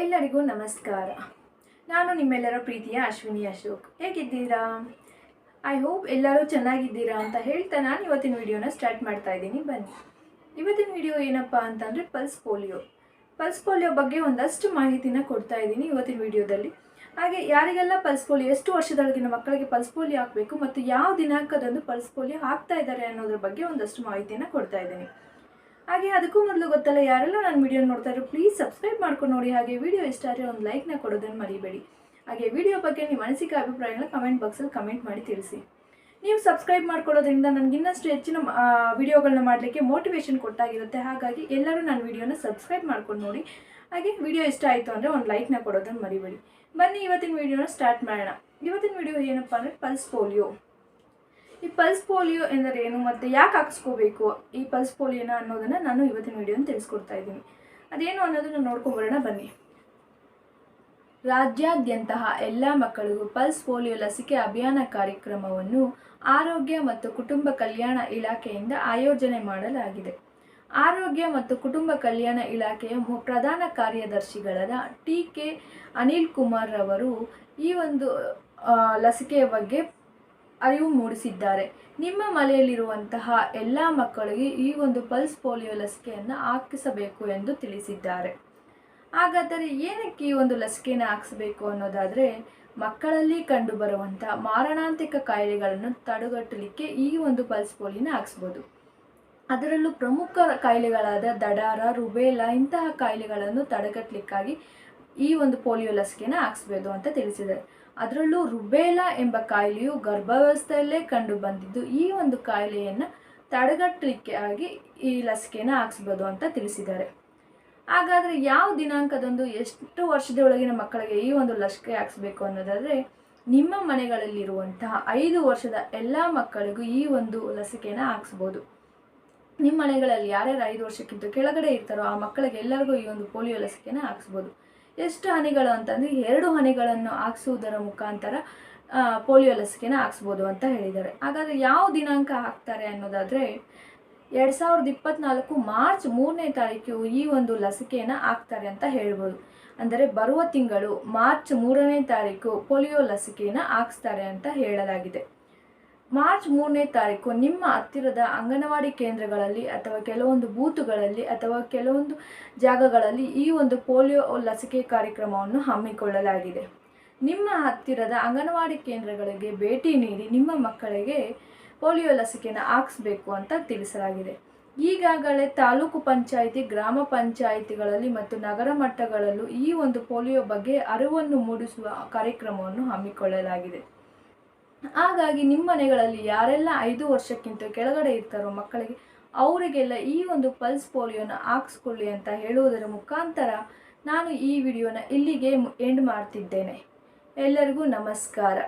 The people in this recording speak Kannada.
ಎಲ್ಲರಿಗೂ ನಮಸ್ಕಾರ. ನಾನು ನಿಮ್ಮೆಲ್ಲರ ಪ್ರೀತಿಯ ಅಶ್ವಿನಿ ಅಶೋಕ್. ಹೇಗಿದ್ದೀರಾ? ಐ ಹೋಪ್ ಎಲ್ಲರೂ ಚೆನ್ನಾಗಿದ್ದೀರಾ ಅಂತ ಹೇಳ್ತಾ ನಾನು ಇವತ್ತಿನ ವಿಡಿಯೋನ ಸ್ಟಾರ್ಟ್ ಮಾಡ್ತಾ ಇದ್ದೀನಿ. ಬನ್ನಿ. ಇವತ್ತಿನ ವಿಡಿಯೋ ಏನಪ್ಪ ಅಂತಂದರೆ ಪಲ್ಸ್ ಪೋಲಿಯೋ. ಪಲ್ಸ್ ಪೋಲಿಯೋ ಬಗ್ಗೆ ಒಂದಷ್ಟು ಮಾಹಿತಿನ ಕೊಡ್ತಾ ಇದ್ದೀನಿ ಇವತ್ತಿನ ವಿಡಿಯೋದಲ್ಲಿ. ಹಾಗೆ ಯಾರಿಗೆಲ್ಲ ಪಲ್ಸ್ ಪೋಲಿಯೋ, ಎಷ್ಟು ವರ್ಷದೊಳಗಿನ ಮಕ್ಕಳಿಗೆ ಪಲ್ಸ್ ಪೋಲಿಯೋ ಹಾಕಬೇಕು ಮತ್ತು ಯಾವ ದಿನಾಂಕದಂದು ಪಲ್ಸ್ ಪೋಲಿಯೋ ಹಾಕ್ತಾ ಇದ್ದಾರೆ ಅನ್ನೋದ್ರ ಬಗ್ಗೆ ಒಂದಷ್ಟು ಮಾಹಿತಿಯನ್ನು ಕೊಡ್ತಾ ಇದ್ದೀನಿ. ಹಾಗೆ ಅದಕ್ಕೂ ಮೊದಲು ಗೊತ್ತಲ್ಲ ಯಾರೆಲ್ಲ ನನ್ನ ವಿಡಿಯೋ ನೋಡ್ತಾ ಇರೋ ಪ್ಲೀಸ್ ಸಬ್ಸ್ಕ್ರೈಬ್ ಮಾಡ್ಕೊಂಡು ನೋಡಿ. ಹಾಗೆ ವಿಡಿಯೋ ಇಷ್ಟ ಆದರೆ ಒಂದು ಲೈಕ್ನ ಕೊಡೋದನ್ನು ಮರಿಬೇಡಿ. ಹಾಗೆ ವಿಡಿಯೋ ಬಗ್ಗೆ ನಿಮ್ಮ ಅನಿಸಿಕೆ, ಅಭಿಪ್ರಾಯಗಳನ್ನ ಕಮೆಂಟ್ ಬಾಕ್ಸಲ್ಲಿ ಕಮೆಂಟ್ ಮಾಡಿ ತಿಳಿಸಿ. ನೀವು ಸಬ್ಸ್ಕ್ರೈಬ್ ಮಾಡ್ಕೊಳ್ಳೋದ್ರಿಂದ ನನಗಿನ್ನಷ್ಟು ಹೆಚ್ಚಿನ ವಿಡಿಯೋಗಳನ್ನ ಮಾಡಲಿಕ್ಕೆ ಮೋಟಿವೇಶನ್ ಕೊಟ್ಟಾಗಿರುತ್ತೆ. ಹಾಗಾಗಿ ಎಲ್ಲರೂ ನನ್ನ ವಿಡಿಯೋನ ಸಬ್ಸ್ಕ್ರೈಬ್ ಮಾಡ್ಕೊಂಡು ನೋಡಿ. ಹಾಗೆ ವಿಡಿಯೋ ಇಷ್ಟ ಆಯಿತು ಅಂದರೆ ಒಂದು ಲೈಕ್ನ ಕೊಡೋದನ್ನು ಮರಿಬೇಡಿ. ಬನ್ನಿ, ಇವತ್ತಿನ ವಿಡಿಯೋನ ಸ್ಟಾರ್ಟ್ ಮಾಡೋಣ. ಇವತ್ತಿನ ವಿಡಿಯೋ ಏನಪ್ಪ ಅಂದರೆ ಪಲ್ಸ್ ಪೋಲಿಯೋ ಈ ಪಲ್ಸ್ ಪೋಲಿಯೋ ಎಂದರೇನು ಮತ್ತು ಯಾಕೆ ಹಾಕಿಸ್ಕೋಬೇಕು? ಈ ಪಲ್ಸ್ ಪೋಲಿಯೋನ ಅನ್ನೋದನ್ನು ನಾನು ಇವತ್ತಿನ ವಿಡಿಯೋನ ತಿಳಿಸ್ಕೊಡ್ತಾ ಇದ್ದೀನಿ. ಅದೇನು ಅನ್ನೋದನ್ನು ನೋಡ್ಕೊಂಬರೋಣ ಬನ್ನಿ. ರಾಜ್ಯಾದ್ಯಂತಹ ಎಲ್ಲ ಮಕ್ಕಳಿಗೂ ಪಲ್ಸ್ ಪೋಲಿಯೋ ಲಸಿಕೆ ಅಭಿಯಾನ ಕಾರ್ಯಕ್ರಮವನ್ನು ಆರೋಗ್ಯ ಮತ್ತು ಕುಟುಂಬ ಕಲ್ಯಾಣ ಇಲಾಖೆಯಿಂದ ಆಯೋಜನೆ ಮಾಡಲಾಗಿದೆ. ಆರೋಗ್ಯ ಮತ್ತು ಕುಟುಂಬ ಕಲ್ಯಾಣ ಇಲಾಖೆಯ ಪ್ರಧಾನ ಕಾರ್ಯದರ್ಶಿಗಳಾದ ಟಿ ಕೆ ಅನಿಲ್ ಕುಮಾರ್ ರವರು ಈ ಒಂದು ಲಸಿಕೆಯ ಬಗ್ಗೆ ಅರಿವು ಮೂಡಿಸಿದ್ದಾರೆ. ನಿಮ್ಮ ಮನೆಯಲ್ಲಿರುವಂತಹ ಎಲ್ಲ ಮಕ್ಕಳಿಗೆ ಈ ಒಂದು ಪಲ್ಸ್ ಪೋಲಿಯೋ ಲಸಿಕೆಯನ್ನು ಹಾಕಿಸಬೇಕು ಎಂದು ತಿಳಿಸಿದ್ದಾರೆ. ಹಾಗಾದರೆ ಏನಕ್ಕೆ ಈ ಒಂದು ಲಸಿಕೆಯನ್ನು ಹಾಕಿಸಬೇಕು ಅನ್ನೋದಾದರೆ, ಮಕ್ಕಳಲ್ಲಿ ಕಂಡುಬರುವಂಥ ಮಾರಣಾಂತಿಕ ಕಾಯಿಲೆಗಳನ್ನು ತಡೆಗಟ್ಟಲಿಕ್ಕೆ ಈ ಒಂದು ಪಲ್ಸ್ ಪೋಲಿಯೋನ ಹಾಕಿಸ್ಬೋದು. ಅದರಲ್ಲೂ ಪ್ರಮುಖ ಕಾಯಿಲೆಗಳಾದ ದಡಾರ, ರುಬೇಲಾ ಇಂತಹ ಕಾಯಿಲೆಗಳನ್ನು ತಡೆಗಟ್ಟಲಿಕ್ಕಾಗಿ ಈ ಒಂದು ಪೋಲಿಯೋ ಲಸಿಕೆನ ಹಾಕ್ಸ್ಬೋದು ಅಂತ ತಿಳಿಸಿದ್ದಾರೆ ಅದರಲ್ಲೂ ರುಬೇಲಾ ಎಂಬ ಕಾಯಿಲೆಯು ಗರ್ಭಾವಸ್ಥೆಯಲ್ಲೇ ಕಂಡು ಬಂದಿದ್ದು, ಈ ಒಂದು ಕಾಯಿಲೆಯನ್ನು ತಡೆಗಟ್ಟಲಿಕ್ಕೆ ಆಗಿ ಈ ಲಸಿಕೆನ ಹಾಕ್ಸ್ಬೋದು ಅಂತ ತಿಳಿಸಿದ್ದಾರೆ. ಹಾಗಾದರೆ ಯಾವ ದಿನಾಂಕದಂದು ಎಷ್ಟು ವರ್ಷದ ಒಳಗಿನ ಮಕ್ಕಳಿಗೆ ಈ ಒಂದು ಲಸಿಕೆ ಹಾಕ್ಸ್ಬೇಕು ಅನ್ನೋದಾದರೆ, ನಿಮ್ಮ ಮನೆಗಳಲ್ಲಿರುವಂತಹ ಐದು ವರ್ಷದ ಎಲ್ಲ ಮಕ್ಕಳಿಗೂ ಈ ಒಂದು ಲಸಿಕೆನ ಹಾಕ್ಸ್ಬೋದು. ನಿಮ್ಮ ಮನೆಗಳಲ್ಲಿ ಯಾರ್ಯಾರು ಐದು ವರ್ಷಕ್ಕಿಂತ ಕೆಳಗಡೆ ಇರ್ತಾರೋ ಆ ಮಕ್ಕಳಿಗೆ ಎಲ್ಲರಿಗೂ ಈ ಒಂದು ಪೋಲಿಯೋ ಲಸಿಕೆನ ಹಾಕಿಸ್ಬೋದು. ಎಷ್ಟು ಹನಿಗಳು ಅಂತಂದರೆ ಎರಡು ಹನಿಗಳನ್ನು ಹಾಕ್ಸುವುದರ ಮುಖಾಂತರ ಪೋಲಿಯೋ ಲಸಿಕೆನ ಹಾಕ್ಸ್ಬೋದು ಅಂತ ಹೇಳಿದ್ದಾರೆ. ಹಾಗಾದರೆ ಯಾವ ದಿನಾಂಕ ಹಾಕ್ತಾರೆ ಅನ್ನೋದಾದರೆ, ಎರಡು ಸಾವಿರದ ಇಪ್ಪತ್ನಾಲ್ಕು ಮಾರ್ಚ್ ಮೂರನೇ ತಾರೀಕು ಈ ಒಂದು ಲಸಿಕೆಯನ್ನು ಹಾಕ್ತಾರೆ ಅಂತ ಹೇಳ್ಬೋದು. ಅಂದರೆ ಬರುವ ತಿಂಗಳು ಮಾರ್ಚ್ ಮೂರನೇ ತಾರೀಕು ಪೋಲಿಯೋ ಲಸಿಕೆಯನ್ನು ಹಾಕ್ಸ್ತಾರೆ ಅಂತ ಹೇಳಲಾಗಿದೆ. ಮಾರ್ಚ್ ಮೂರನೇ ತಾರೀಕು ನಿಮ್ಮ ಹತ್ತಿರದ ಅಂಗನವಾಡಿ ಕೇಂದ್ರಗಳಲ್ಲಿ ಅಥವಾ ಕೆಲವೊಂದು ಬೂತುಗಳಲ್ಲಿ ಅಥವಾ ಕೆಲವೊಂದು ಜಾಗಗಳಲ್ಲಿ ಈ ಒಂದು ಪೋಲಿಯೋ ಲಸಿಕೆ ಕಾರ್ಯಕ್ರಮವನ್ನು ಹಮ್ಮಿಕೊಳ್ಳಲಾಗಿದೆ. ನಿಮ್ಮ ಹತ್ತಿರದ ಅಂಗನವಾಡಿ ಕೇಂದ್ರಗಳಿಗೆ ಭೇಟಿ ನೀಡಿ ನಿಮ್ಮ ಮಕ್ಕಳಿಗೆ ಪೋಲಿಯೋ ಲಸಿಕೆನ ಹಾಕಿಸ್ಬೇಕು ಅಂತ ತಿಳಿಸಲಾಗಿದೆ. ಈಗಾಗಲೇ ತಾಲೂಕು ಪಂಚಾಯಿತಿ, ಗ್ರಾಮ ಪಂಚಾಯಿತಿಗಳಲ್ಲಿ ಮತ್ತು ನಗರ ಮಟ್ಟಗಳಲ್ಲೂ ಈ ಒಂದು ಪೋಲಿಯೋ ಬಗ್ಗೆ ಅರಿವನ್ನು ಮೂಡಿಸುವ ಕಾರ್ಯಕ್ರಮವನ್ನು ಹಮ್ಮಿಕೊಳ್ಳಲಾಗಿದೆ. ಹಾಗಾಗಿ ನಿಮ್ಮ ಮನೆಗಳಲ್ಲಿ ಯಾರೆಲ್ಲ ಐದು ವರ್ಷಕ್ಕಿಂತ ಕೆಳಗಡೆ ಇರ್ತಾರೋ ಮಕ್ಕಳಿಗೆ ಅವರಿಗೆಲ್ಲ ಈ ಒಂದು ಪಲ್ಸ್ ಪೋಲಿಯೋನ ಹಾಕ್ಸ್ಕೊಳ್ಳಿ ಅಂತ ಹೇಳುವುದರ ಮುಖಾಂತರ ನಾನು ಈ ವಿಡಿಯೋನ ಇಲ್ಲಿಗೆ ಎಂಡ್ ಮಾಡ್ತಿದ್ದೇನೆ. ಎಲ್ಲರಿಗೂ ನಮಸ್ಕಾರ.